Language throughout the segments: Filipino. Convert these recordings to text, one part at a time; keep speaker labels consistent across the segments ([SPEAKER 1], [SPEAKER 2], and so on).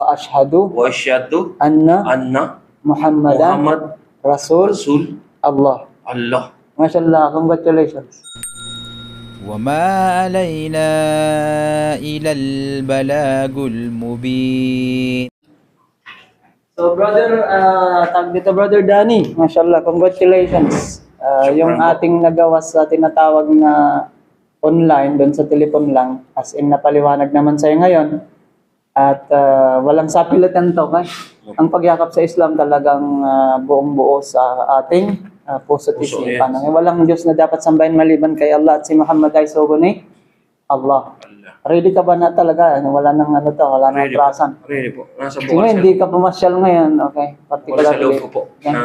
[SPEAKER 1] وأشهد
[SPEAKER 2] وأشهد
[SPEAKER 1] أن
[SPEAKER 2] أن
[SPEAKER 1] محمدا
[SPEAKER 2] محمد
[SPEAKER 1] رسول
[SPEAKER 2] رسول
[SPEAKER 1] الله
[SPEAKER 2] الله
[SPEAKER 1] ما شاء الله congratulations
[SPEAKER 3] وما علينا إلى البلاغ المبين
[SPEAKER 1] So brother, uh, tag dito brother Danny, mashallah, congratulations. Uh, yung ating nagawa sa tinatawag na online, doon sa telepon lang, as in napaliwanag naman sa'yo ngayon. at uh, walang sapilitan to, kay. Ang pagyakap sa Islam talagang uh, buong buo sa ating uh, puso at isipan. Walang Diyos na dapat sambahin maliban kay Allah at si Muhammad ay ni Allah.
[SPEAKER 2] Allah
[SPEAKER 1] Ready ka ba na talaga? Wala nang ano to, wala nang atrasan.
[SPEAKER 2] Ready po. Nasa bukas
[SPEAKER 1] hindi ka pumasyal ngayon. Okay.
[SPEAKER 2] Wala
[SPEAKER 1] Particular
[SPEAKER 2] sa loob po.
[SPEAKER 1] Okay.
[SPEAKER 2] Na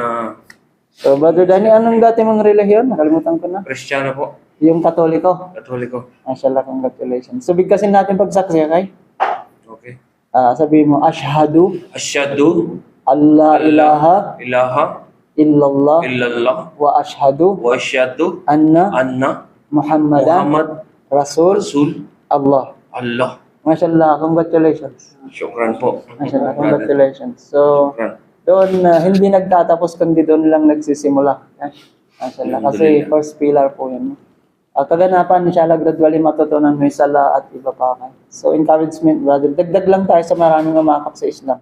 [SPEAKER 1] So, Brother Danny, anong dati mong relihiyon? Nakalimutan ko na.
[SPEAKER 2] Kristiyano po.
[SPEAKER 1] Yung Katoliko.
[SPEAKER 2] Katoliko.
[SPEAKER 1] Mashallah, congratulations. So, bigkasin natin pagsaksi, okay?
[SPEAKER 2] Okay.
[SPEAKER 1] Ah, sabihin mo, Ashhadu
[SPEAKER 2] Asyadu
[SPEAKER 1] Allah ilaha
[SPEAKER 2] ilaha
[SPEAKER 1] illallah
[SPEAKER 2] illallah
[SPEAKER 1] wa ashhadu
[SPEAKER 2] wa asyadu
[SPEAKER 1] anna
[SPEAKER 2] anna
[SPEAKER 1] Muhammadan
[SPEAKER 2] Muhammad
[SPEAKER 1] Rasul
[SPEAKER 2] Rasul
[SPEAKER 1] Allah.
[SPEAKER 2] Allah.
[SPEAKER 1] Mashallah, congratulations.
[SPEAKER 2] Syukran po.
[SPEAKER 1] Mashallah, congratulations. So,
[SPEAKER 2] Syukran.
[SPEAKER 1] doon uh, hindi nagtatapos kundi doon lang nagsisimula. Mashallah. Kasi first pillar po yun. Ang kaganapan, inshallah, gradually matutunan mo yung sala at iba pa. So, encouragement, brother. Dagdag lang tayo sa maraming umakap sa Islam.